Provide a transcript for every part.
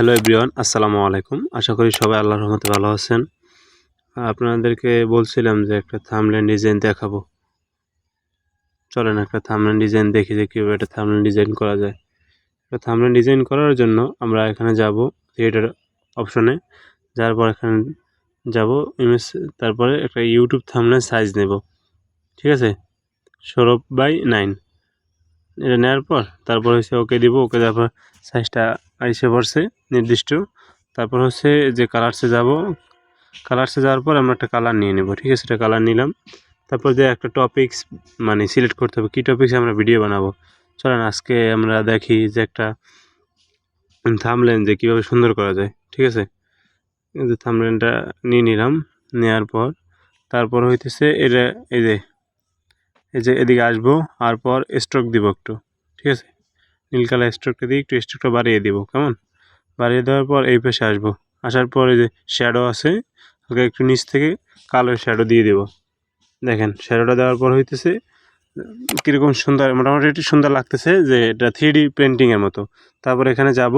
Hello everyone আসসালামু আলাইকুম আশা করি সবাই আল্লাহর রহমতে ভালো আছেন। আপনাদেরকে বলছিলাম যে একটা থামলেন ডিজাইন দেখাবো। চলেন একটা থামলেন ডিজাইন দেখি যে কীভাবে একটা থামলেন ডিজাইন করা যায়। একটা থামলেন ডিজাইন করার জন্য আমরা এখানে যাব থিয়েটার অপশনে যার পর এখানে যাব ইমেজ তারপরে একটা ইউটিউব থামলেন সাইজ নেব। ঠিক আছে? ষোলো বাই নাইন। এটা নেওয়ার পর তারপর হচ্ছে ওকে দিব, ওকে তারপর সাইজটা আইসে পড়ছে নির্দিষ্ট। তারপর হচ্ছে যে কালারসে যাব। কালারসে যাওয়ার পর আমরা একটা কালার নিয়ে নেব, ঠিক আছে? এটা কালার নিলাম। তারপর যে একটা টপিক্স মানে সিলেক্ট করতে হবে, কী টপিক্সে আমরা ভিডিও বানাবো? চলেন আজকে আমরা দেখি যে একটা থামলেন যে কীভাবে সুন্দর করা যায়, ঠিক আছে? যে থামলেনটা নিয়ে নিলাম নেওয়ার পর। তারপর হইতেছে এটা, এই যে এই যে এদিকে আসব, আর পর স্ট্রোক দিব একটু, ঠিক আছে? নীল কালার স্ট্রোকটা দিয়ে একটু স্ট্রোকটা বাড়িয়ে দিব, কেমন? বাড়িয়ে দেওয়ার পর এই পাশে আসব। আসার পর যে শ্যাডো আছে ওকে একটু নিচ থেকে কালো শ্যাডো দিয়ে দেব। দেখেন শ্যাডোটা দেওয়ার পর হইতেছে, কীরকম সুন্দর, মোটামুটি একটু সুন্দর লাগতেছে যে এটা থ্রি ডি পেন্টিংয়ের মতো। তারপর এখানে যাব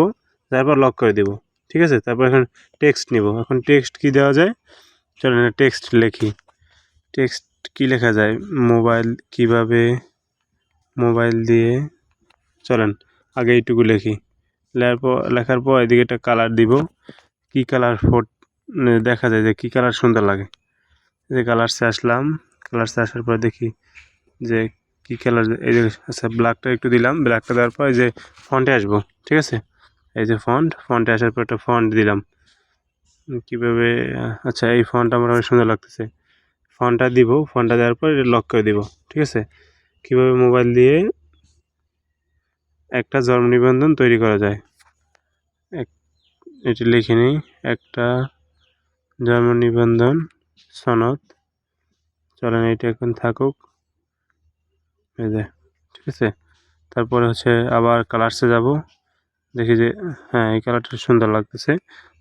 তারপর লক করে দিব। ঠিক আছে? তারপর এখন টেক্সট নিব। এখন টেক্সট কি দেওয়া যায়? চলেন টেক্সট লেখি। টেক্সট কি লেখা যায়? মোবাইল কীভাবে? মোবাইল দিয়ে চলেন, আগে এইটুকু লিখি। লেখার পর লেখার পর এদিকে একটা কালার দিব। কি কালার ফোট দেখা যায় যে কি কালার সুন্দর লাগে। যে কালারসে আসলাম। কালারসে আসার পর দেখি যে কি কালার এই যে আচ্ছা ব্ল্যাকটা একটু দিলাম। ব্ল্যাকটা দেওয়ার পর এই যে ফন্টে আসব, ঠিক আছে? এই যে ফন্ট ফন্টে আসার পর একটা ফন্ট দিলাম। কীভাবে আচ্ছা এই ফন্টটা আমার অনেক সুন্দর লাগতেছে। ফোনটা দিব ফোনটা দেওয়ার পর এটা লক করে দিব, ঠিক আছে? কীভাবে মোবাইল দিয়ে একটা জন্ম নিবন্ধন তৈরি করা যায়। এটি লিখে নিই। একটা জন্ম নিবন্ধন সনদ। চলেন এটা এখন থাকুক। এই যে, ঠিক আছে? তারপরে হচ্ছে আবার কালারসে যাব। দেখি যে হ্যাঁ এই কালারটা সুন্দর লাগতেছে।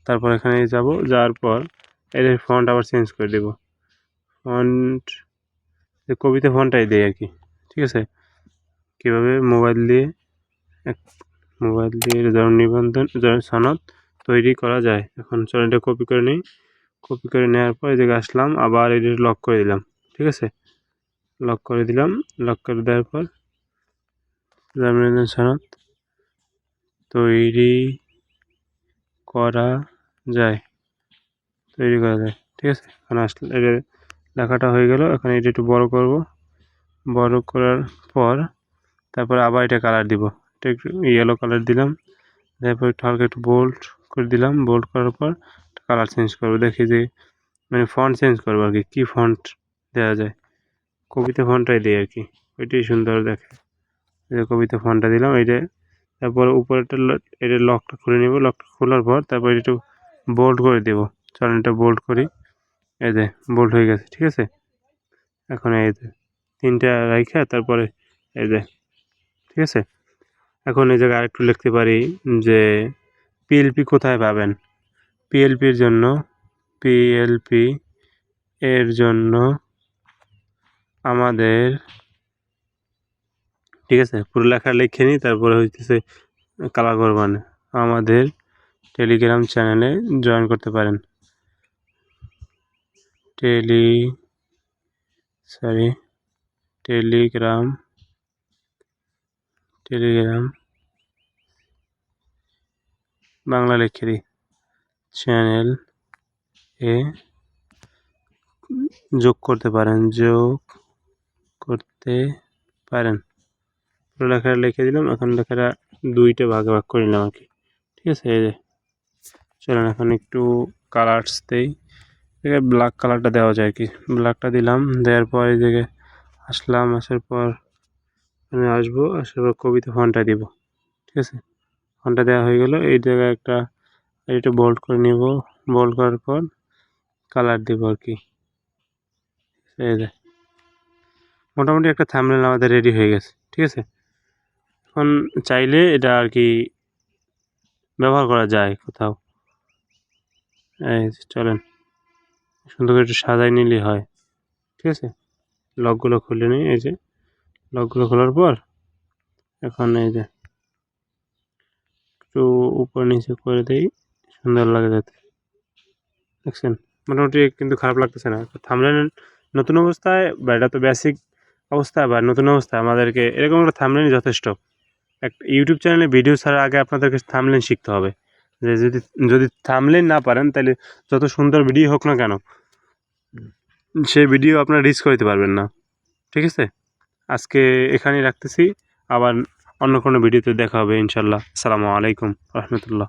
তারপর এখানে যাব। যাওয়ার পর এর ফন্ট আবার চেঞ্জ করে দেবো। ফন্ট কবিতা ফন্টটাই দেয় আর কি। ঠিক আছে? কীভাবে? মোবাইল দিয়ে মোবাইল দিয়ে জন্ম নিবন্ধন সনদ তৈরি করা যায়। এখন এটা কপি করে নিই। কপি করে নেওয়ার পর এদিকে আসলাম, আবার এটা লক করে দিলাম, ঠিক আছে? লক করে দিলাম লক করে দেওয়ার পর জন্ম নিবন্ধন, সনদ তৈরি করা যায়। তৈরি করা যায়, ঠিক আছে? এখন আসলে এটা লেখাটা হয়ে গেল, এখন এটা একটু বড় করব। বড় করার পর তারপর আবার এটা কালার দিব। ইয়েলো কালার দিলাম। তারপর একটু হালকা একটু বোল্ড করে দিলাম। বোল্ড করার পর কালার চেঞ্জ করব। দেখি যে মানে ফন্ট চেঞ্জ করব আর কি কী ফন্ট দেওয়া যায়? কবিতা ফন্টটাই দিই আর কি। ওইটাই সুন্দর দেখে। কবিতা ফন্টটা দিলাম। এইটা তারপর উপরেটা এটা লকটা খুলে নেব। লকটা খোলার পর তারপর একটু বোল্ড করে দেবো। চলেন এটা বোল্ড করি। এই যে বোল্ট হয়ে গেছে, ঠিক আছে? এখন এই যে তিনটা রাইখা, তারপরে এই যে, ঠিক আছে? এখন এই জায়গায় আরেকটু লিখতে পারি যে পিএলপি কোথায় পাবেন? পিএলপির জন্য পিএলপি এর জন্য আমাদের, ঠিক আছে, পুরো লেখা লিখে নিই, তারপরে হইতেছে কালার করবান। আমাদের টেলিগ্রাম চ্যানেলে জয়েন করতে পারেন। Tele sorry Telegram Telegram Bangla লিখে দিই। চ্যানেল এ যোগ করতে পারেন, যোগ করতে পারেন। পুরো লেখাটা লিখে দিলাম, এখন লেখাটা দুইটা ভাগে ভাগ করে নিলাম আর কি। ঠিক আছে, এই যে। চলেন, এখন একটু কালার্স দেই। ব্ল্যাক কালারটা দেওয়া যায় কি। ব্ল্যাকটা দিলাম, দেওয়ার পর এই আসলাম, আসার পর আমি আসব, আসার পর কবিতা ফোনটা দিব, ঠিক আছে? ফোনটা দেওয়া হয়ে গেল, এই জায়গায় একটা এটা বোল্ড করে নিব। বোল্ড করার পর কালার দেবো আর কি। মোটামুটি একটা থামনেল আমাদের রেডি হয়ে গেছে, ঠিক আছে? এখন চাইলে এটা আর কি ব্যবহার করা যায় কোথাও। এই চলেন। সুন্দর করে একটু সাজাই নিলেই হয়, ঠিক আছে? লকগুলো খুলে নিই, এই যে। লকগুলো খোলার পর এখন এই যে একটু উপর নিচে করে দেই সুন্দর লাগে যাতে। দেখছেন? মোটামুটি কিন্তু খারাপ লাগতেছে না। থামলেন নতুন অবস্থায় বা এটা তো বেসিক অবস্থা বা নতুন অবস্থায় আমাদেরকে এরকম একটা থামলেনই যথেষ্ট। একটা ইউটিউব চ্যানেলে ভিডিও ছাড়ার আগে আপনাদেরকে থামলেন শিখতে হবে। যে যদি যদি থামলেন না পারেন তাহলে যত সুন্দর ভিডিও হোক না কেন সেই ভিডিও আপনার রিচ করতে পারবেন না। ঠিক আছে? আজকে এখানেই রাখতেছি। আবার অন্য কোনো ভিডিওতে দেখা হবে ইনশাল্লাহ আসসালামু আলাইকুম রহমতুল্লাহ।